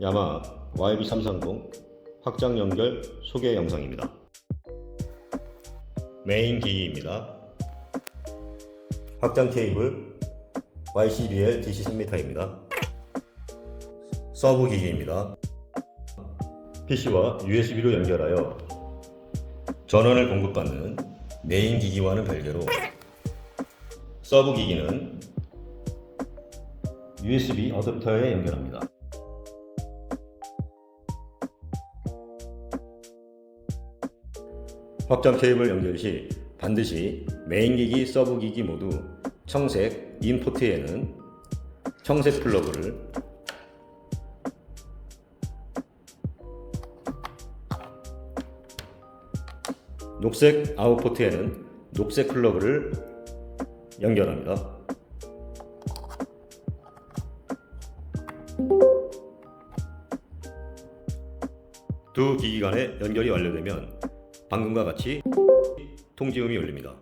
야마 YB330 확장 연결 소개 영상입니다. 메인 기기입니다. 확장 케이블 YCBL DC3m입니다. 서브 기기입니다. PC와 USB로 연결하여 전원을 공급받는 메인 기기와는 별개로 서브 기기는 USB 어댑터에 연결합니다. 확장 케이블 연결 시 반드시 메인 기기, 서브 기기 모두 청색 인포트에는 청색 플러그를 녹색 아웃포트에는 녹색 플러그를 연결합니다. 두 기기 간의 연결이 완료되면 방금과 같이 통지음이 울립니다.